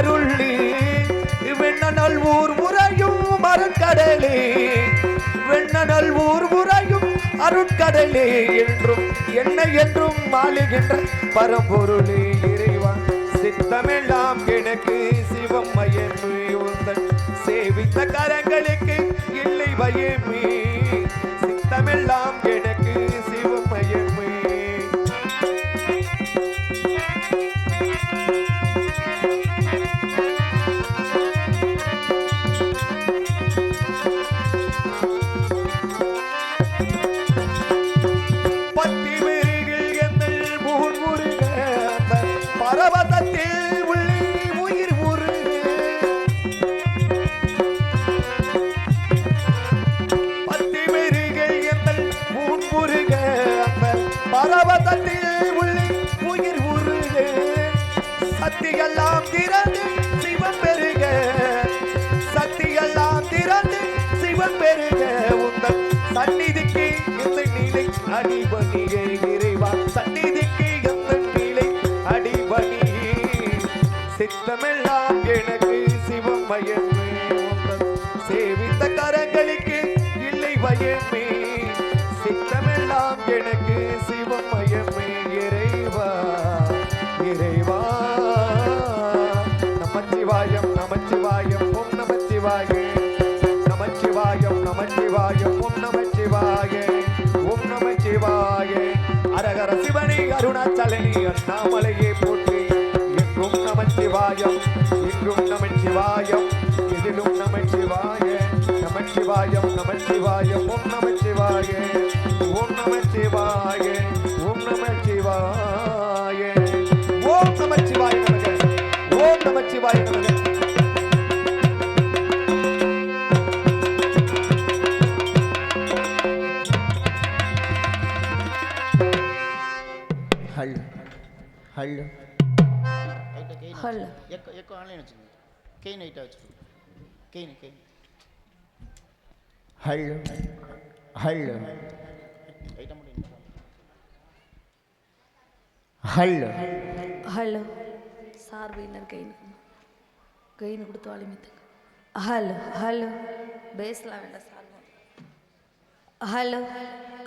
அருளி வெண்ணனல் ஊர் முறையும் மரக்கடலே வெண்ணனல் ஊர் முறையும் அருட்கடலே. என்றும் என்ன என்றும் மாளுகின்ற பரம்பொருளே இறைவா. சித்தமெல்லாம் எனக்கு சிவம் மயமே. உந்தன் சேவித்த கரங்களுக்கு இல்லை பயமே அடிபணியே இறைவா சந்நிதிக்கு எந்த நிலை சித்தமெல்லாம் எனக்கு சிவம் சேவித்த கரங்களுக்கு இல்லை பயமே சித்தமெல்லாம் எனக்கு சிவம் இறைவா இறைவா. நமச்சிவாயம் நமச்சிவாயம் ஓம் நமச்சிவாய. நமச்சிவாயம் நமச்சிவாயம் ஓம் அருணாச்சலனி அண்ணாமலையே போற்றி. எங்கும் இன்றும் எங்கும் நமச்சிவாயம் எதிலும் நமச்சிவாய. நமச்சிவாயம் நமச்சிவாயம் ஓம் நமச்சிவாய. ஓம் நமச்சிவாய ஓம் நமச்சிவாய હલ હલ એક એક આણે છે કઈ નહીં ટચ કઈ નહીં કઈ હલ હલ ஹல் ஹலோ சார் வீணர் கைனு கைனு கொடுத்து ஆளுமித்துங்க ஹலோ ஹலோ பேசலாம் வேண்டாம் சார் ஹலோ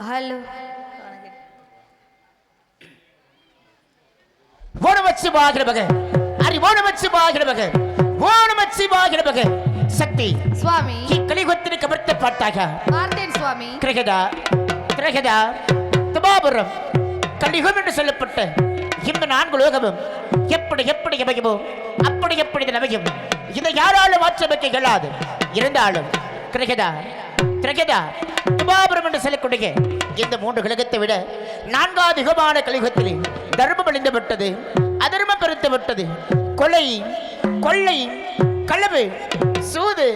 ஹலோ ಓಣಮಚ್ಚಿ ಬಾಗಿರಬಗ ಅರಿ ಓಣಮಚ್ಚಿ ಬಾಗಿರಬಗ ಓಣಮಚ್ಚಿ ಬಾಗಿರಬಗ ಶಕ್ತಿ சுவாமி ಈ ಕಲಿಗೊತ್ತಿನ ಕಬರ್ತ ಪಟ್ಟಾಗ பார்த்தேன் சுவாமி கிரகதா கிரகதா துபாபுரம் கலிகம் என்று சொல்லப்பட்ட இந்த நான்கு லோகமும் எப்படி எப்படி அமையுமோ அப்படி எப்படி இது அமையும் இதை யாராலும் மாற்றமைக்க இயலாது இருந்தாலும் கிரகதா கிரகதா துபாபுரம் என்று சொல்லக்கூடிய இந்த மூன்று கிரகத்தை விட நான்காவது யுகமான கலியுகத்திலே தர்மம் அழிந்து விட்டது அதர்மம் பெருத்து விட்டது. கொலை கொள்ளை களவு சூது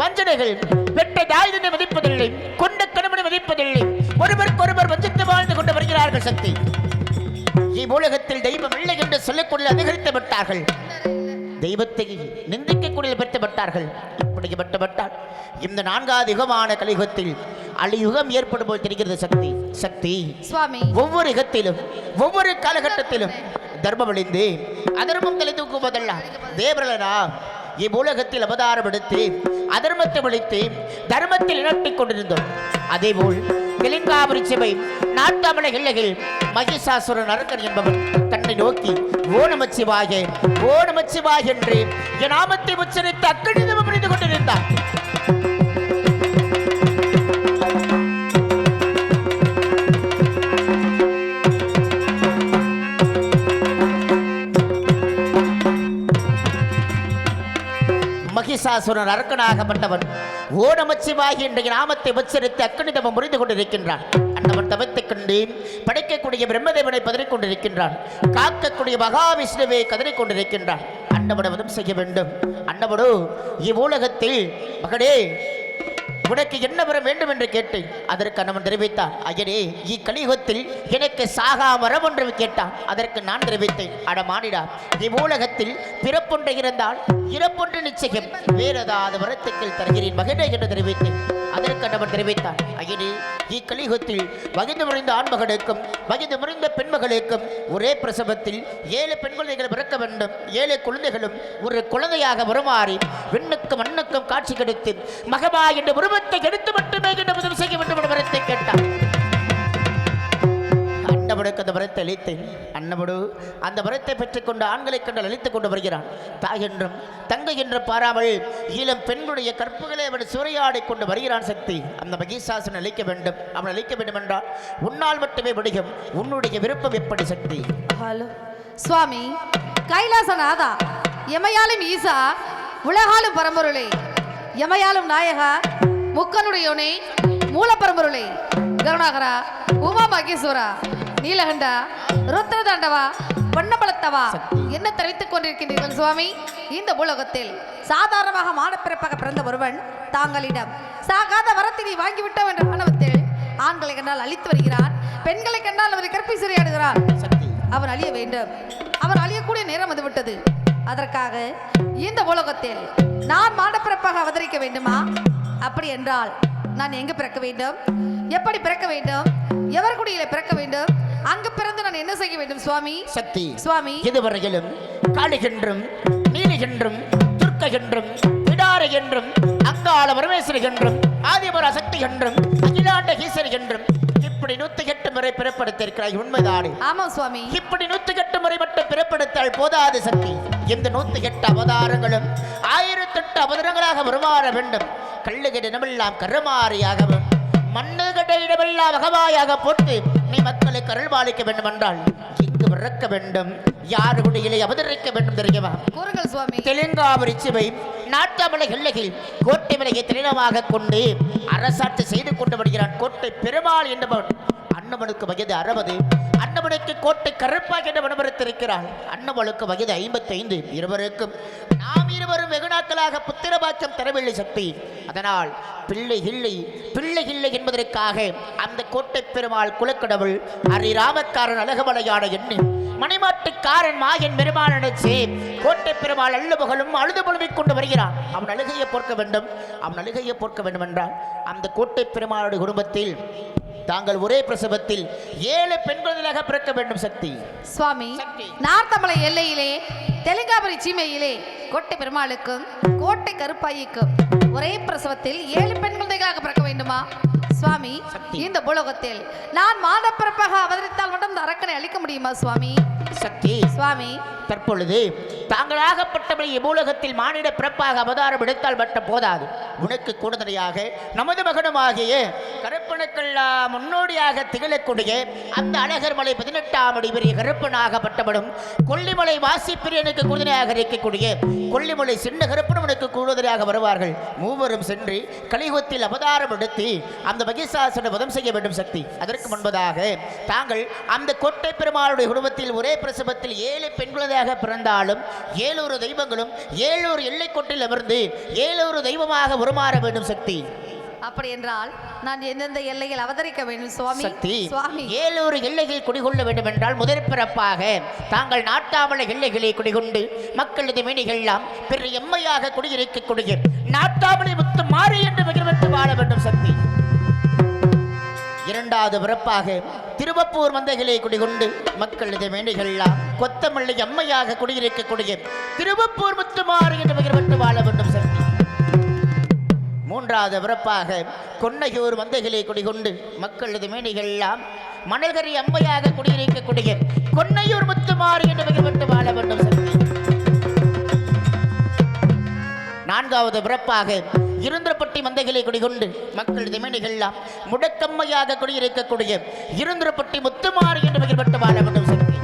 வஞ்சனைகள் பெற்ற தாயுதனை மதிப்பதில்லை. கொண்ட கணவனை மதிப்பதில்லை. ஒருவருக்கொருவர் வஞ்சித்து வாழ்ந்து கொண்டு வருகிறார்கள் சக்தி. இவ்வுலகத்தில் தெய்வம் இல்லை என்று சொல்லிக்கொள்ள அதிகரித்து விட்டார்கள். தெய்வத்தை நிந்திக்கக்கூடிய பெற்று விட்டார்கள். இப்படிப்பட்டு விட்டால் இந்த நான்காவது யுகமான கலியுகத்தில் அழியுகம் ஏற்படும் போல் தெரிகிறது சக்தி. சக்தி சுவாமி. ஒவ்வொரு யுகத்திலும் ஒவ்வொரு காலகட்டத்திலும் தர்மம் அழிந்து அதர்மம் தலை தூக்குவதெல்லாம் தேவரலனா இவ்வுலகத்தில் அவதாரம் எடுத்து அதர்மத்தை ஒழித்து தர்மத்தில் இனட்டிக் கொண்டிருந்தோம். அதேபோல் தெலுங்காபுரி சபை நாட்டாமலை எல்லைகள் மகிஷாசுர நரக்கன் என்பவன் தன்னை நோக்கி ஓ நமச்சிவாய ஓ என்று என் நாமத்தை உச்சரித்து அக்கடிதம் புரிந்து கொண்டிருந்தான். மகிஷாசுரன் அரக்கனாகப்பட்டவன் ஓடமச்சிவாகி இன்றைய என்ற நாமத்தை உச்சரித்து அக்கணிதமம் முறிந்து கொண்டிருக்கின்றான். அண்ணவன் தவித்துக் கண்டு படைக்கக்கூடிய பிரம்மதேவனை பதறிக் கொண்டிருக்கின்றான் காக்கக்கூடிய மகாவிஷ்ணுவை கதறிக் கொண்டிருக்கின்றான். அன்னவனவதும் செய்ய வேண்டும். அன்னவனோ இவ்வுலகத்தில் மகனே உனக்கு என்ன வர வேண்டும் என்று கேட்டேன். அதற்கு அண்ணவன் தெரிவித்தான் அயனே இக்கலியுகத்தில் எனக்கு சாகா வரம் என்று கேட்டான். அதற்கு நான் தெரிவித்தேன். அட மானிடா இவ்வுலகத்தில் பிறப்பொன்று இருந்தால் இறப்பொன்று நிச்சயம். வேறு ஏதாவது வரத்துக்கள் தருகிறேன். மகனே என்று தெரிவித்தேன். அதற்கு அவர் தெரிவித்தார். அயனி இக்கலியுகத்தில் வகிந்து முறைந்த ஆண்மகனுக்கும் வகிந்து முறைந்த பெண்மகளுக்கும் ஒரே பிரசவத்தில் ஏழு பெண் குழந்தைகள் பிறக்க வேண்டும். ஏழு குழந்தைகளும் ஒரு குழந்தையாக வருமாறி விண்ணுக்கும் மண்ணுக்கும் காட்சி கெடுத்து மகபா என்ற உருவத்தை எடுத்து மட்டுமே என்ற முதல் செய்ய வேண்டும் என்ற வரத்தை கேட்டார் அன்னபடுக்கு அந்த வரத்தை அளித்தேன். அன்னபடு அந்த வரத்தை பெற்றுக்கொண்டு ஆண்களை கண்டு அழித்துக் கொண்டு வருகிறான். தாய் என்றும் தங்கை என்று பாராமல் ஈழம் பெண்களுடைய கற்புகளை அவன் சூறையாடி கொண்டு வருகிறான் சக்தி. அந்த மகிஷாசன் அழிக்க வேண்டும். அவன் அழிக்க வேண்டும் என்றால் உன்னால் மட்டுமே முடியும். உன்னுடைய விருப்பம் எப்படி சக்தி? ஹலோ. சுவாமி கைலாசநாதா எமையாலும் ஈசா உலகாலும் பரம்பொருளே. எமையாலும் நாயகா முக்கனுடையோனே மூலப்பரம்பொருளே. கருணாகரா உமா மகேஸ்வரா நீலகண்டா ருத்ர தாண்டவா பொன்னபலத்தவா என்ன தெரிவித்துக் கொண்டிருக்கின்றீர்கள் சுவாமி? இந்த உலகத்தில் சாதாரணமாக மானப்பிறப்பாக பிறந்த ஒருவன் தாங்களிடம் சாகாத வரத்தினை வாங்கிவிட்டோம் என்ற ஆணவத்தில் ஆண்களை கண்டால் அழித்து வருகிறான் பெண்களை கண்டால் அவரை கற்பை சிறையாடுகிறான் அவன் அழிய வேண்டும். அவன் அழியக்கூடிய நேரம் வந்துவிட்டது அதற்காக இந்த உலகத்தில் நான் மாடப்பிறப்பாக அவதரிக்க வேண்டுமா? அப்படி என்றால் நான் எங்கு பிறக்க வேண்டும்? எப்படி பிறக்க வேண்டும்? எவர் குடியில பிறக்க வேண்டும்? அங்கு பிறந்து நான் என்ன செய்ய வேண்டும் சுவாமி? சக்தி. சுவாமி. இதுவரையிலும் காளிகென்றும் நீலிகென்றும் துர்க்கையென்றும் பிடாரை என்றும் அங்காள பரமேஸ்வரி என்றும் ஆதிபர சக்தி என்றும் அகிலாண்ட ஈஸ்வரி என்றும் இப்படி நூத்தி எட்டு முறை பிறப்படுத்திருக்கிறாய் உண்மைதானே? ஆமா சுவாமி. இப்படி நூத்தி எட்டு முறை மட்டும் பிறப்படுத்தால் போதாது சக்தி. இந்த நூத்தி எட்டு அவதாரங்களும் ஆயிரத்தெட்டு அவதாரங்களாக உருமாற வேண்டும். கல்லுகிட இடமெல்லாம் கருமாறியாகவும் மண்ணுகிட இடமெல்லாம் அகவாயாக போட்டு நீ மக்களுக்கு அருள்பாலிக்க வேண்டும் என்றால் இங்கு பிறக்க வேண்டும். யாருடைய இலை அவதரிக்க வேண்டும் தெரியுமா? கூறுங்கள் சுவாமி. தெலுங்காவரி சிவை நாட்டாமலை எல்லையில் கோட்டை மலையை திரினமாக கொண்டு அரசாட்சி செய்து கொண்டு வருகிறான். கோட்டை பெருமாள் என்பவன். அன்னவனுக்கு வயது அறுபது. அன்னவனுக்கு கோட்டை கருப்பாக என்று மனமறுத்திருக்கிறாள் அன்னவனுக்கு வயது ஐம்பத்தைந்து. இருவருக்கும் நாம் இருவரும் வெகு புத்திரபாக்கியம் தரவில்லை சக்தி. அதனால் பிள்ளை இல்லை பிள்ளை இல்லை என்பதற்காக அந்த கோட்டை பெருமாள் குலக்கடவுள் அரிராமக்காரன் அழகமலையான எண்ணு மணிமாட்டுக்காரன் மாயன் பெருமாள் கோட்டை பெருமாள் அள்ளுபகலும் அழுது புலம்பிக் கொண்டு வருகிறான். அவன் அழுகையை பொறுக்க வேண்டும் அவன் அழுகையை பொறுக்க வேண்டும் என்றால் அந்த கோட்டை பெருமாளுடைய குடும்பத்தில் தாங்கள் ஒரே பிரசவத்தில் ஏழு பெண் குழந்தைகளாக பிறக்க வேண்டும் சக்தி சுவாமி. நார்த்தமலை எல்லையிலே தெலுங்காபுரி சீமையிலே கோட்டை பெருமாளுக்கும் கோட்டை கருப்பாயிக்கும் ஒரே பிரசவத்தில் ஏழு பெண் குழந்தைகளாக பிறக்க வேண்டுமா சுவாமி. இந்த பூலோகத்தில் நான் மாதப்பிறப்பாக அவதரித்தால் மட்டும் இந்த அரக்கனை அழிக்க முடியுமா சுவாமி சக்தி சுவாமி தற்பொழுது தாங்களாகப்பட்டபடி இவ்வுலகத்தில் மானிட பிறப்பாக அவதாரம் எடுத்தால் மட்டும் போதாது. உனக்கு கூடுதலையாக நமது மகனுமாகிய கருப்பனுக்கெல்லாம் முன்னோடியாக திகழக்கூடிய அந்த அழகர் மலை பதினெட்டாம் அடி பெரிய கருப்பனாகப்பட்டபடும் கொல்லிமலை வாசிப்பிரியனுக்கு கூடுதலாக இருக்கக்கூடிய கொல்லிமலை சின்ன கருப்பனவனுக்கு கூடுதலாக வருவார்கள். மூவரும் சென்று கலியுகத்தில் அவதாரம் எடுத்து அந்த மகிஷாசனை வதம் செய்ய வேண்டும் சக்தி. அதற்கு முன்பதாக தாங்கள் அந்த கோட்டை பெருமாளுடைய குடும்பத்தில் ஒரே பிரசவத்தில் ஏழு பெண் குழந்தையாக பிறந்தாலும் ஏழூறு தெய்வங்களும் ஏழூர் எல்லைக்கோட்டில் அமர்ந்து ஏழூறு தெய்வமாக உருமாற வேண்டும் சக்தி. அப்படி என்றால் நான் எந்தெந்த எல்லையில் அவதரிக்க வேண்டும் சுவாமி? சக்தி சுவாமி. ஏழூர் எல்லைகள் குடிகொள்ள வேண்டும் என்றால் முதற் பிறப்பாக தாங்கள் நாட்டாமல எல்லைகளை குடிகொண்டு மக்களது மேனிகள்லாம் பெரிய எம்மையாக குடியிருக்கக்கூடிய நாட்டாமலை முத்து மாறி என்று மிகவிட்டு வாழ வேண்டும் சக்தி. இரண்டாவது பிறப்பாக திருவப்பூர் மந்தைகளை குடிகொண்டு மக்கள் இதை மேனிகள்லாம் கொத்தமல்லி அம்மையாக குடியிருக்கக்கூடிய திருவப்பூர் முத்துமாறு என்று பெற்று வாழ வேண்டும் சக்தி. மூன்றாவது பிறப்பாக கொன்னையூர் மந்தைகளை குடிகொண்டு மக்கள் இது எல்லாம் மணல்கரி அம்மையாக குடியிருக்கக்கூடிய கொன்னையூர் முத்துமாறு என்று பெற்று வாழ வேண்டும் சக்தி. நான்காவது பிறப்பாக இருந்திரப்பட்டி மந்தைகளை குடிகொண்டு மக்கள் திமணிகள் முடக்கம்மையாக குடியிருக்கக்கூடிய இருந்திரப்பட்டி முத்துமாறு என்று மிகப்பட்டு வாழ வேண்டும் சக்தி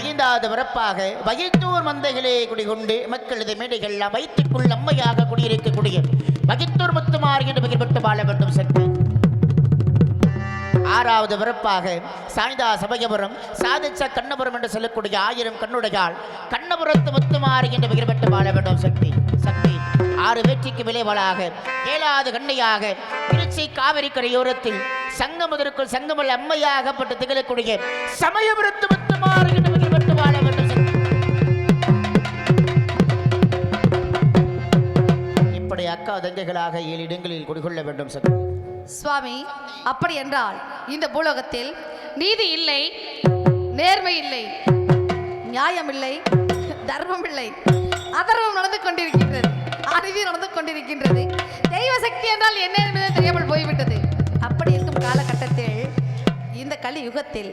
ஐந்தாவது பிறப்பாக வகித்தூர் மந்தைகளே குடிகொண்டு மக்களது மேடைகள் வைத்துக்குள் வயிற்றுக்குள் அம்மையாக குடியிருக்கக்கூடிய வகித்தூர் முத்துமாறு என்று மிகப்பட்டு வாழ வேண்டும் சக்தி ஆறாவது பிறப்பாக சாய்ந்தா சமயபுரம் சாதிச்ச கண்ணபுரம் என்று சொல்லக்கூடிய ஆயிரம் கண்ணுடையால் கண்ணபுரத்து முத்துமாறு என்று மிகப்பட்டு வாழ வேண்டும் சக்தி சக்தி ஆறு வெற்றிக்கு விளைவலாக ஏழாவது கண்ணையாக திருச்சி காவிரி கரையோரத்தில் சங்கமுதற்குள் சங்கமல் அம்மையாகப்பட்டு திகழக்கூடிய சமயபுரத்து முத்துமாறு என்று மிகப்பட்டு வாழ வேண்டும் சக்தி. இப்படி அக்கா தங்கைகளாக ஏழு இடங்களில் குடிகொள்ள வேண்டும் சக்தி. சுவாமி அப்படி என்றால் இந்த பூலோகத்தில் நீதி இல்லை நேர்மை இல்லை நியாயம் இல்லை தர்மம் இல்லை. அதர்மம் நடந்து கொண்டிருக்கின்றது அநீதி நடந்து கொண்டிருக்கின்றது. தெய்வ சக்தி என்றால் என்ன என்பது தெரியாமல் போய்விட்டது. அப்படி இருக்கும் காலகட்டத்தில் இந்த கலி யுகத்தில்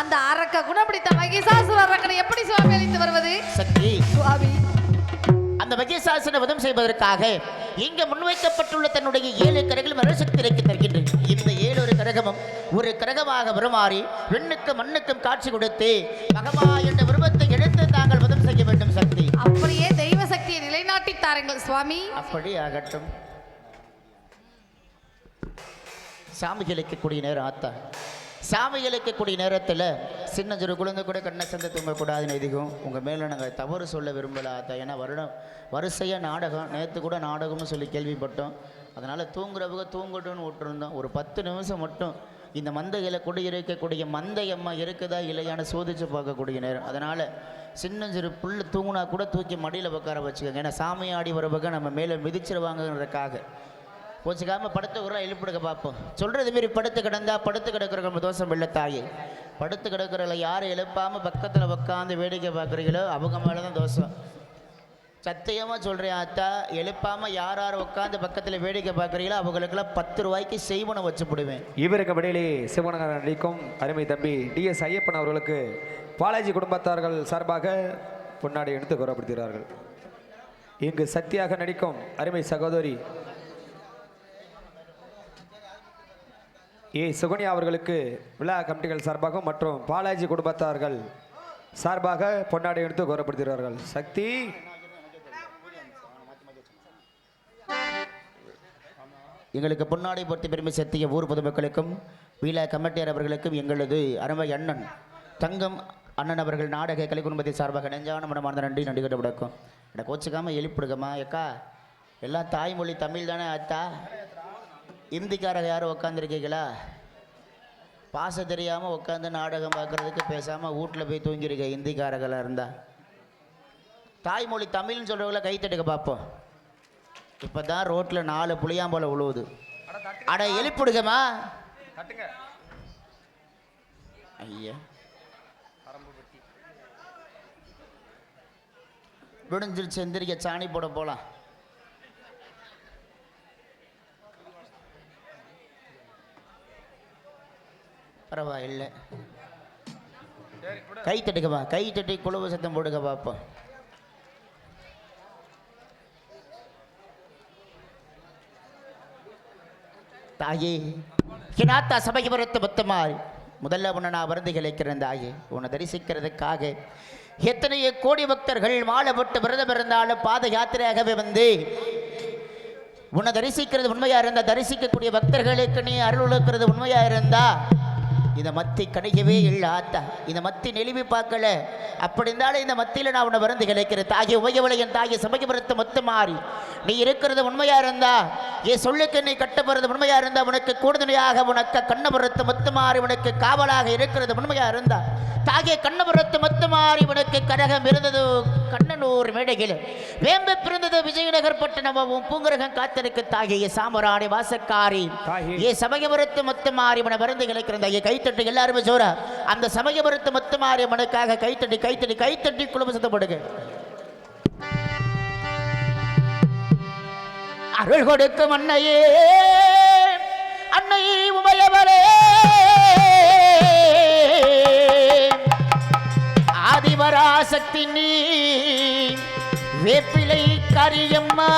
அந்த அரக்க குணப்பிடித்த மகிஷாசுர அரக்கனை எப்படி சுவாமி அளித்து வருவது? சுவாமி அந்த மகேசாசன வதம் செய்வதற்காக இங்க முன்வைக்கப்பட்டுள்ள தன்னுடைய ஏழு கரங்களும் அரசக்தி இறக்கி தருகின்றது இந்த ஏழு ஒரு கரகமும் ஒரு கரகமாக வருமாறி விண்ணுக்கும் மண்ணுக்கும் காட்சி கொடுத்து மகமா என்ற உருவத்தை எடுத்து தாங்கள் வதம் செய்ய வேண்டும் சக்தி. அப்படியே தெய்வ சக்தியை நிலைநாட்டி தாருங்கள் சுவாமி. அப்படி ஆகட்டும். சாமிகளுக்கு கூடிய நேரம் ஆத்தா. சாமி இழைக்கக்கூடிய நேரத்தில் சின்ன சிறு குழந்தை கூட கண்ணை சந்தை தூங்கக்கூடாதுன்னு எதிகும் உங்கள் மேலே நாங்கள் தவறு சொல்ல விரும்பலை ஆத்தா. ஏன்னா வருடம் வரிசையாக நாடகம் நேற்று கூட நாடகம்னு சொல்லி கேள்விப்பட்டோம். அதனால் தூங்குறவங்க தூங்கட்டும்னு விட்டுருந்தோம். ஒரு பத்து நிமிஷம் மட்டும் இந்த மந்தையில் குடியிருக்கக்கூடிய இருக்கக்கூடிய மந்தையம்மா இருக்குதா இல்லையான்னு சோதிச்சு பார்க்கக்கூடிய நேரம். அதனால் சின்ன சிறு புல் தூங்குனா கூட தூக்கி மடியில் உட்கார வச்சுக்கோங்க. ஏன்னா சாமி ஆடி வரவங்க நம்ம மேலே மிதிச்சிருவாங்கன்றதுக்காக கோச்சிக்காம படுத்து கூட எழுப்பிடுக்க பார்ப்போம். சொல்கிறது மாரி படுத்து கிடந்தா படுத்து கிடக்கிறவங்க தோஷம் இல்லை தாயே. படுத்து கிடக்கிறவங்கள யார் எழுப்பாமல் பக்கத்தில் உட்காந்து வேடிக்கை பார்க்குறீங்களோ அவங்க மேலே தான் தோஷம். சத்தியமாக சொல்கிறேன் அத்தா எழுப்பாமல் யார் யார் உட்காந்து பக்கத்தில் வேடிக்கை பார்க்குறீங்களோ அவங்களுக்கெல்லாம் பத்து ரூபாய்க்கு செய்வனை வச்சு போடுவேன். இவருக்கு இடையிலே சிவனகர் நடிக்கும் அருமை தம்பி டி எஸ் ஐயப்பன் அவர்களுக்கு பாலாஜி குடும்பத்தார்கள் சார்பாக பொன்னாடை எடுத்து கௌரவப்படுத்துகிறார்கள். இங்கு சக்தியாக நடிக்கும் அருமை சகோதரி ஏ சுகன்யா அவர்களுக்கு விழா கமிட்டிகள் சார்பாகவும் மற்றும் பாலாஜி குடும்பத்தார்கள் சார்பாக பொன்னாடை எடுத்து கௌரவப்படுத்துகிறார்கள். சக்தி! எங்களுக்கு பொன்னாடை பொறுத்து பெருமை சேர்த்திய ஊர் பொதுமக்களுக்கும் வீழ கமிட்டியர் அவர்களுக்கும் எங்களது அருமை அண்ணன் தங்கம் அண்ணன் அவர்கள் நாடக கலை குடும்பத்தை சார்பாக நெஞ்சான மனமார்ந்த நன்றி நன்றி கட்ட விடக்கும் என்னை கோச்சிக்காமல் எழுப்பிடுக்கம்மா ஏக்கா எல்லாம் தாய்மொழி தமிழ் தானே அத்தா. இந்திக்காரங்க யாரும் உட்காந்துருக்கீங்களா பாச தெரியாமல் உட்காந்து நாடகம் பார்க்குறதுக்கு பேசாமல் வீட்டில் போய் தூங்கிருக்க இந்திக்காரங்களாக இருந்தால் தாய்மொழி தமிழ்னு சொல்கிறவங்கள கைத்தட்டுக்க பார்ப்போம் இப்போ தான் ரோட்டில் நாலு புளியாம்போல உழுவுது. அட எழுப்பிடுங்கம்மா ஐயா. விடுஞ்சிருச்சு எந்திரிக்க சாணி போட போகலாம் பரவாயில்லை. கை தட்டுக்கப்பா கை தட்டி குழுவு சத்தம் போடுங்க பார்ப்போம் தாயே கினாத்தா சபைக்கு வரத்து மொத்தமாய். முதல்ல உன்னை நான் வருந்தி கிளைக்கிறேன் தாயே. உன்னை தரிசிக்கிறதுக்காக எத்தனையோ கோடி பக்தர்கள் மாலைப்பட்டு விரதம் இருந்தாலும் பாத யாத்திரையாகவே வந்து உன்னை தரிசிக்கிறது உண்மையா இருந்தா தரிசிக்கக்கூடிய பக்தர்களுக்கு நீ அருள் உழைக்கிறது உண்மையா இருந்தா இந்த மத்தி கணிக்கவே இல்லை ஆத்தா இந்த மத்தி நெளிவி பார்க்கல. அப்படி இருந்தாலும் இந்த மத்தியில் நான் உன்னை வருந்து கிடைக்கிறேன். தாகி உமையவளை என் தாகி சமயபுரத்து மொத்த மாறி. நீ இருக்கிறது உண்மையாக இருந்தா என் சொல்லுக்கு நீ கட்டப்படுறது உண்மையாக இருந்தா உனக்கு கூடுதலையாக உனக்கு கண்ணபுரத்து மொத்த மாறி உனக்கு காவலாக இருக்கிறது உண்மையாக இருந்தா தாகிய கண்ணபுரத்து மொத்த மாறி உனக்கு கரகம் இருந்தது கண்ணனூர் மேடையில் வேம்ப பிறந்தது விஜயநகர் பட்டணமும் பூங்கரகம் காத்திருக்கு தாகிய சாமராணி வாசக்காரி. ஏ சமயபுரத்து மொத்த மாறிவனை மருந்து கிளைக்கிறந்த ஐயா கைத்தட்டு எல்லாருமே ஜோரா. அந்த சமயபுரத்து மொத்த மாறியவனுக்காக கைத்தட்டி கைத்தட்டி கைத்தட்டி குழும சத்தப்படுங்க அருள் கொடுக்கும் அன்னையே. அன்னை உமையவரே. பராசக்தி நீ. வேப்பிலை கரியம்மா.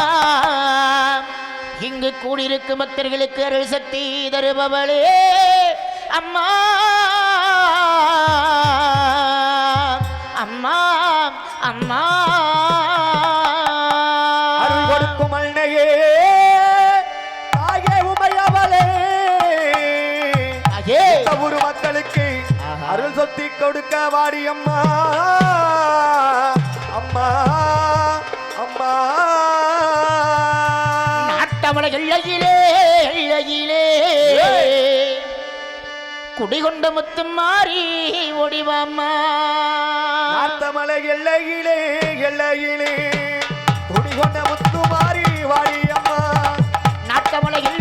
இங்கு கூடியிருக்கும் பக்தர்களுக்கு அருள் சக்தி தருபவளே. அம்மா. அம்மா. அம்மா. அருள் கொடுக்கும் அன்னையே. கொடுக்க வாடி அம்மா அம்மா. அம்மா நாட்டமல எல்லையிலே எல்லையிலே. குடிகொண்ட முத்தும் மாறி ஒடிவாம்மா நாத்தமலை எல்லையிலே எல்லையிலே. துணி கொண்ட முத்துமாரி வாடி நாட்டமலை எல்லை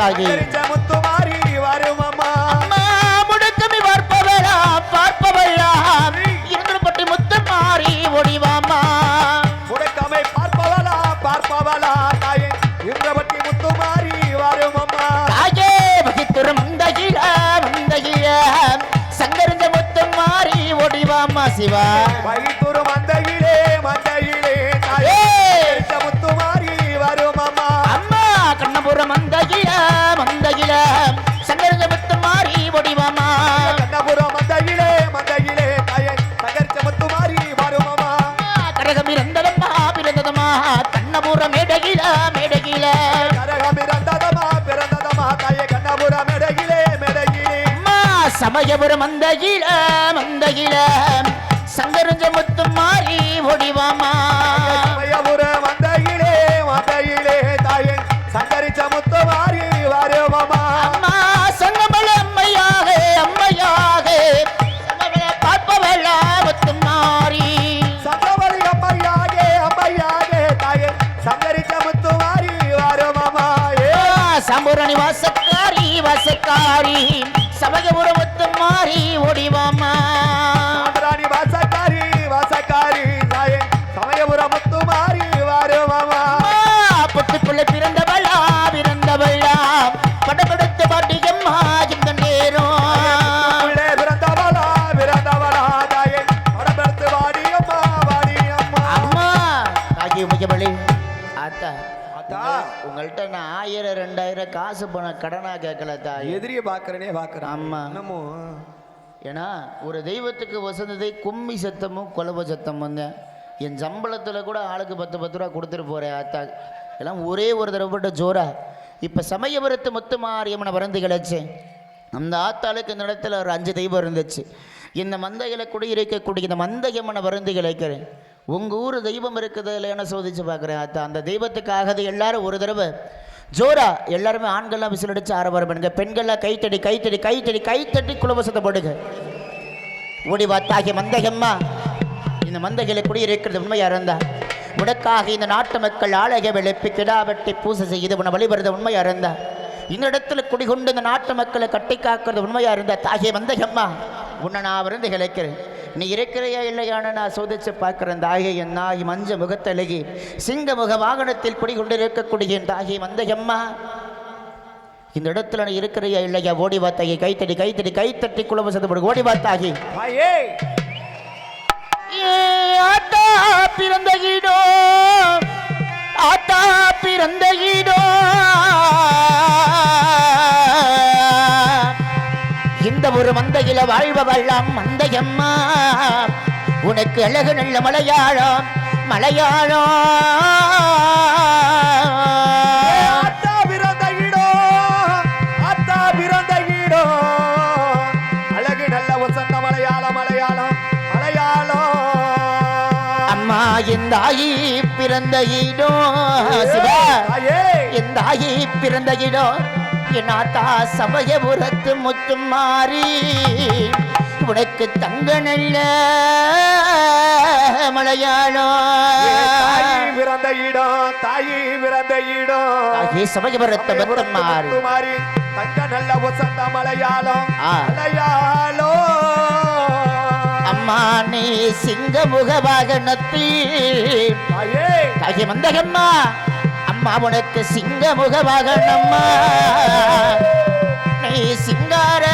தாயே சமயபுரம் மந்தகில மந்தகில சங்கரஞ்ச முத்து மாறி ஒடிவாமா? சமயபுரம் மந்தையிலே மந்தையிலே தாயே சங்கரிச்ச முத்து மாறி வருமாமா அம்மா சங்கமல அம்மையாக அம்மையாக. பார்ப்பவள முத்து மாறி. சங்கமலி அம்மையாகே அம்மையாகே தாயே சங்கரிச்ச முத்து மாறி ஏ! சம்பூரணி வாசக்காரி வாசக்காரி. சமயபுரம் மாறி ஒடிவாமா காசு பணம் கடனா கேட்கல தாய். எதிரியை பார்க்கறனே பார்க்கறேன். ஆமா. இன்னமும் ஏன்னா ஒரு தெய்வத்துக்கு வசந்ததை கும்மி சத்தமும் குலப சத்தம் வந்தேன் என் சம்பளத்தில் கூட ஆளுக்கு பத்து பத்து ரூபா கொடுத்துட்டு போகிறேன் அத்தா. எல்லாம் ஒரே ஒரு தடவை போட்ட ஜோரா. இப்போ சமயபுரத்து முத்து மாரியம்மனை வறந்து கிடச்சேன் அந்த ஆத்தாளுக்கு இந்த இடத்துல ஒரு அஞ்சு தெய்வம் இருந்துச்சு. இந்த மந்தைகளை குடியிருக்கக்கூடிய இந்த மந்தையம்மனை வருந்து கிளைக்கிறேன் உங்கள் ஊர் தெய்வம் இருக்குது இல்லைன்னு சோதிச்சு பார்க்குறேன் அத்தா. அந்த தெய்வத்துக்காக எல்லாரும் ஒரு தடவை. ஜோரா எல்லாருமே ஆண்கள்லாம் விசில் அடிச்சு ஆரவாரம் பண்ணுங்க. பெண்கள்லாம் கைத்தடி கைத்தடி கைத்தடி கைத்தட்டி குலவசத்தை போடுங்க. ஓடி வாத்தாகிய மந்தகம்மா இந்த மந்தகளை குடியிருக்கிறது உண்மையாக இருந்தா? உனக்காக இந்த நாட்டு மக்கள் ஆலய விளைப்பு கிடாவட்டி பூசை செய்து உன்னை வழிபடுறது உண்மையாக இருந்தா? இந்த இடத்துல குடிகொண்டு இந்த நாட்டு மக்களை கட்டி காக்கிறது உண்மையாக இருந்தா? தாகிய மந்தகம்மா உன்னை நான் விருந்து கிளைக்கிறேன் நீ இருக்கிறையா இல்லையான்னு நான் சோதிச்சு பார்க்குறேன் தாயை என் நாய் மஞ்ச முகத்தழகி சிங்க முக வாகனத்தில் குடிகொண்டு இருக்கக்கூடிய என் தாயை மந்தகம்மா இந்த இடத்துல நீ இருக்கிறையா இல்லையா? ஓடி வாத்தாகி கைத்தடி கைத்தடி கைத்தட்டி குழம்பு சத்தப்படு ஓடி வாத்தாகி ஆத்தா பிறந்த ஈடோ ஆத்தா பிறந்த ஈடோ. இந்த ஒரு மந்தையில வாழ்பவள்ளாம் மந்தையம்மா. உனக்கு அழகு நல்ல மலையாளம் மலையாளம். ஈடோ அத்தா பிறந்த ஈடோ அழகு நல்ல வசந்த மலையாளம் மலையாளம் மலையாளம். அம்மா இந்த ஆயி பிறந்த ஈடோ சிவா தாயே. என் தாயி பிறந்த இடம் ஆத்தா சமயபுரத்து முத்து மாறி உனக்கு தங்க நல்ல மலையாளம் தாயி பிறந்த இடம் தாயி பிறந்த இடம். ஆகிய சமயபுரத்த பத்தம்மாறு மாறி. தங்க நல்ல வசந்த மலையாளம். மலையாளம் அம்மா நீ சிங்கமுக வாகனத்தில். தாயே. அம்மா உனக்கு சிங்கமுக வாகனம்மா நீ சிங்கார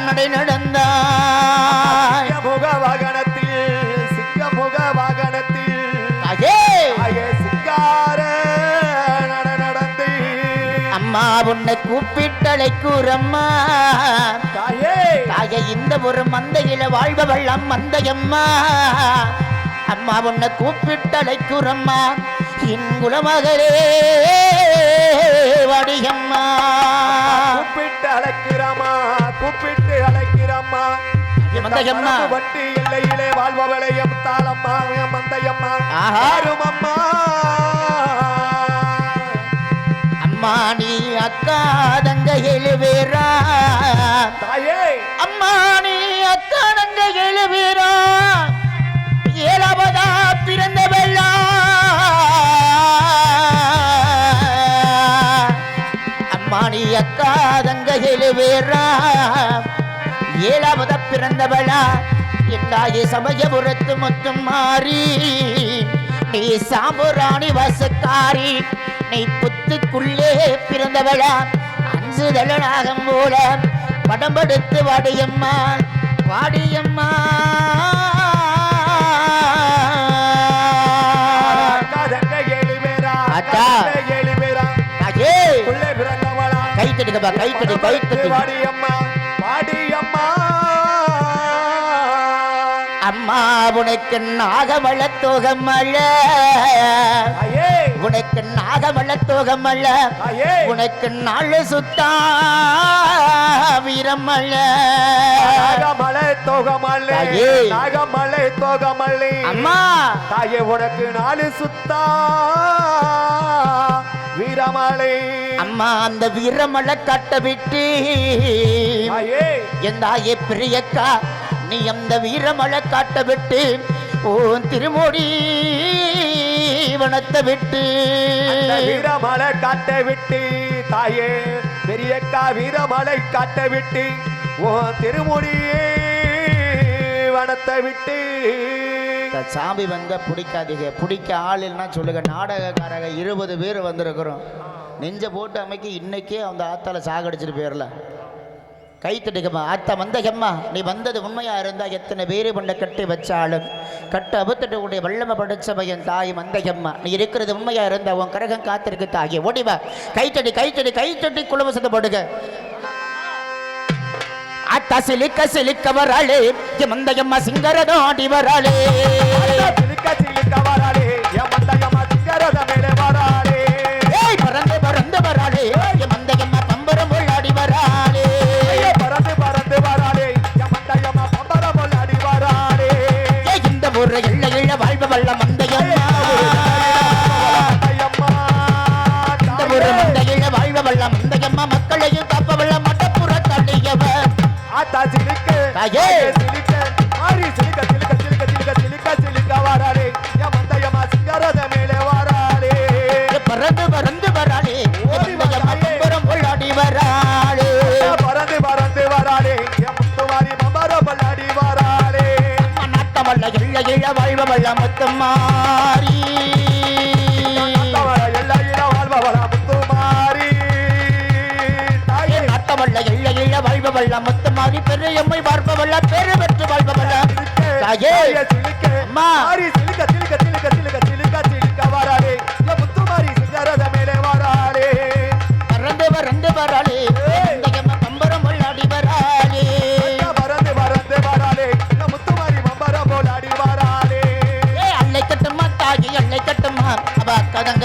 நடை நடந்தாய் சிங்கமுக வாகனத்தில் சிங்கமுக வாகனத்தில் தாயே தாயே சிங்கார நட நடந்து அம்மா உன்னை கூப்பிட்டழைக்கூறம்மா. தாயே! தாய இந்த ஒரு மந்தையில வாழ்பவள் மந்தையம்மா அம்மா உன்னை கூப்பிட்டழைக்கூறம்மா. இங்குலமகளே வடியம்மா. கூப்பிட்டு அழைக்கிறம்மா கூப்பிட்டு அழைக்கிறம்மா. மந்தையம்மா. வட்டி எல்லையிலே வாழ்பவளை எம் தாளம்மா மந்தையம்மா. யாரும் அம்மா அம்மா நீ அக்கா தங்க எழுவேரா தாயே. அம்மா நீ அக்கா தங்க எழுவேரா மணி அக்கா தங்கையில் வேறா. ஏழாவத பிறந்தவளா என்னாயே சமயபுரத்து மொத்தம் மாறி. நீ சாம்புராணி வசக்காரி நீ புத்துக்குள்ளே பிறந்தவளா. அஞ்சு அஞ்சுதலனாகம் போல படம் படுத்து வாடியம்மா வாடியம்மா. கை தட்டுக்கப்பா கை தட்டு கை தட்டு வாடி அம்மா வாடி அம்மா அம்மா உனக்கு நாகமள தோகமல்ல. உனக்கு நாகமள தோகமல்ல. உனக்கு நாலு சுத்தா வீரமல்ல. நாகமலை தோகமல்லி. நாகமலை தோகமல்லி. அம்மா. தாயே உனக்கு நாலு சுத்தா. வீரமலை. அம்மா அந்த வீரமலை கட்ட விட்டு என் தாயே பிரியக்கா நீ அந்த வீரமலை காட்ட விட்டு உன் திருமொழி வனத்தை விட்டு. வீரமலை காட்ட விட்டு தாயே பெரியக்கா வீரமலை காட்ட விட்டு ஓ திருமுடியே வனத்தை விட்டு. இந்த சாமி வந்தால் பிடிக்காதீங்க. பிடிக்க ஆள் இல்லைன்னா சொல்லுங்க. நாடகக்காரங்க இருபது பேர் வந்திருக்கிறோம். நெஞ்ச போட்டு அமைக்க இன்னைக்கே அந்த ஆத்தால சாகடிச்சிட்டு போயிடலாம் கை தட்டுக்கம்மா. ஆத்தா வந்தகம்மா. நீ வந்தது உண்மையா இருந்தா எத்தனை பேரு பண்ண கட்டி வச்சாலும். கட்டு அபத்துட்டு உடைய வல்லம படைச்ச பையன் தாய் மந்தகம்மா நீ இருக்கிறது உண்மையா இருந்தா உன் கரகம் காத்திருக்கு தாகி ஓடிவா. கைத்தடி கைத்தடி கைத்தட்டி குலவசத்தை போடுங்க. வராளே சிலிக்க சிலிக்க வராளே. என் மந்தயம்மா சிங்கரத மேலே வராளே. ஏய் பறந்து பறந்து வராளே என் மந்தகம்மா பம்பரம் உள்ளாடி வராளே. ஐயே, பறந்து பறந்து வராளே என் மந்தயம்மா பம்பரம் கொள்ளாடி வராளே. ஏய் இந்த ஊர்ல தாயே. சிலிக்க ஆரி சிலிக்க சிலிக்க சிலிக்க சிலிக்க சிலிக்க சிலிக்க வராளே. என் மந்தயம்மா சிங்கரத மேலே வராளே. பறந்து பறந்து வராளே. ஓடி என் மந்தகம்மா வராளே. பறந்து பறந்து வராளே. என் முத்துமாரி மம்பரம் கொள்ளாடி வராளே நாட்ட வல்ல வாழ்வ வாழ்பவல்ல பெரிய எம்மை பார்ப்பவல்ல பெரு பெற்று வாழ்பவல்ல. தாயே அம்மா. மாரி சிலிக்க சிலிக்க சிலிக்க சிலிக்க சிலிக்க சிலிக்க வராளே. என் சிங்கரத மேலே வராளே பறந்து பறந்து வராளே பம்பரம் உள்ளாடி வராளே பறந்து பறந்து வராளே. என் முத்துமாரி மம்பரம் போலாடி வராளே அல்லை கட்டுமா தாயி அல்லை கட்டுமா அவ கதங்க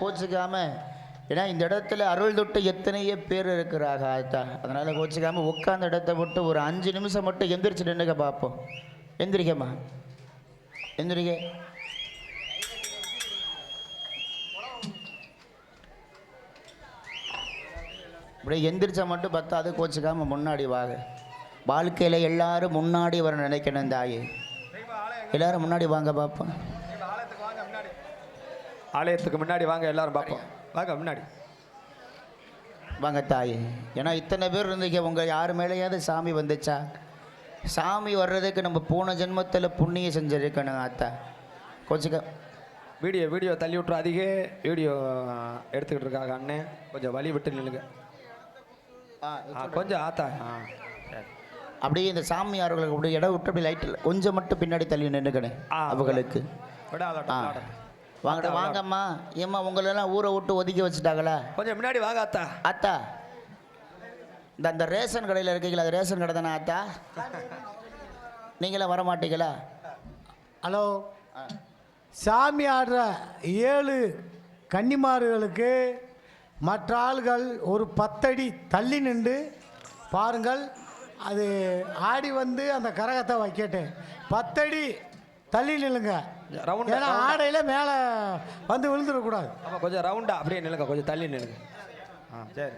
கோச்சிக்காமல் கோச்சுக்காம ஏன்னா இந்த இடத்துல அருள் தொட்டு எத்தனையோ பேர் இருக்கிறாங்க ஆத்தா அதனால் கோச்சிக்காமல் உட்காந்த இடத்த விட்டு ஒரு அஞ்சு நிமிஷம் மட்டும் எந்திரிச்சு நின்றுக்க பார்ப்போம். எந்திரிக்கம்மா. எந்திரிக்க. இப்படியே எந்திரிச்சா மட்டும் பத்தாது கோச்சிக்காமல் முன்னாடி வாங்க. வாழ்க்கையில் எல்லாரும் முன்னாடி வர நினைக்கணும் தாயே. எல்லாரும் முன்னாடி வாங்க பார்ப்போம். ஆலயத்துக்கு முன்னாடி வாங்க எல்லாரும் பார்ப்போம். வாங்க முன்னாடி. வாங்க தாயே. ஏன்னா இத்தனை பேர் இருந்தீங்க உங்கள் யார் மேலேயாவது சாமி வந்துச்சா? சாமி வர்றதுக்கு நம்ம போன ஜென்மத்தில் புண்ணியம் செஞ்சிருக்கணும் அத்தா கொஞ்சம் வீடியோ வீடியோ தள்ளி விட்ரு அதிக. வீடியோ எடுத்துக்கிட்டு இருக்காங்க அண்ணன் கொஞ்சம் வழி விட்டு நில்லுங்க. கொஞ்சம் ஆத்தா. ஆ. அப்படியே இந்த சாமியார்களுக்கு அப்படியே இடம் விட்டு அப்படி லைட்டில் கொஞ்சம் மட்டும் பின்னாடி தள்ளி நின்றுக்கணும் ஆ, அவங்களுக்கு விடாதட்டும். வாங்கடா வாங்கம்மா. ஏம்மா உங்களெல்லாம் ஊரை விட்டு ஒதுக்கி வச்சுட்டாங்களா? கொஞ்சம் முன்னாடி வாங்க ஆத்தா அத்தா இந்த அந்த ரேஷன் கடையில் இருக்கீங்களா? அது ரேஷன் கடை தானே அத்தா? நீங்களாம் வர மாட்டீங்களா ஹலோ. சாமி ஆடுற ஏழு கன்னிமார்களுக்கு மற்ற ஆள்கள் ஒரு பத்தடி தள்ளி நின்று பாருங்கள் அது ஆடி வந்து அந்த கரகத்தை வைக்கட்டும். பத்தடி தள்ளி நில்லுங்க. ரவுண்டா, ஏன்னா. ஆடையில் மேலே வந்து விழுந்துடக்கூடாது. ஆமாம் கொஞ்சம் ரவுண்டா அப்படியே நில்லுங்க கொஞ்சம் தள்ளி நில்லுங்க. ஆ சரி.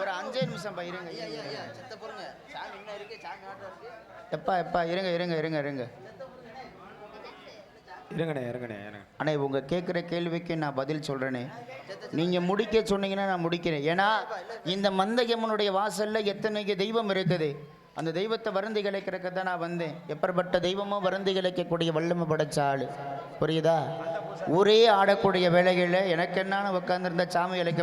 ஒரு அஞ்சே நிமிஷம் பா இருங்க எப்பா எப்பா இருங்க இருங்க இருங்க இருங்க. இருங்கண்ணே இருங்கண்ணே இருங்க அண்ணே உங்க கேட்குற கேள்விக்கு நான் பதில் சொல்கிறேனே நீங்கள் முடிக்க சொன்னீங்கன்னா நான் முடிக்கிறேன். ஏன்னா இந்த மந்தகம்மனுடைய வாசலில் எத்தனைக்கு தெய்வம் இருக்குது. அந்த தெய்வத்தை வருந்தி கிளைக்கிறக்க தான் நான் வந்தேன். எப்பேற்பட்ட தெய்வமோ வருந்தி கிளைக்கக்கூடிய வல்லமை படைச்ச ஆள். புரியுதா? ஊரே ஆடக்கூடிய வேலைகளில் எனக்கு என்னான்னு உட்காந்துருந்த சாமி இழைக்க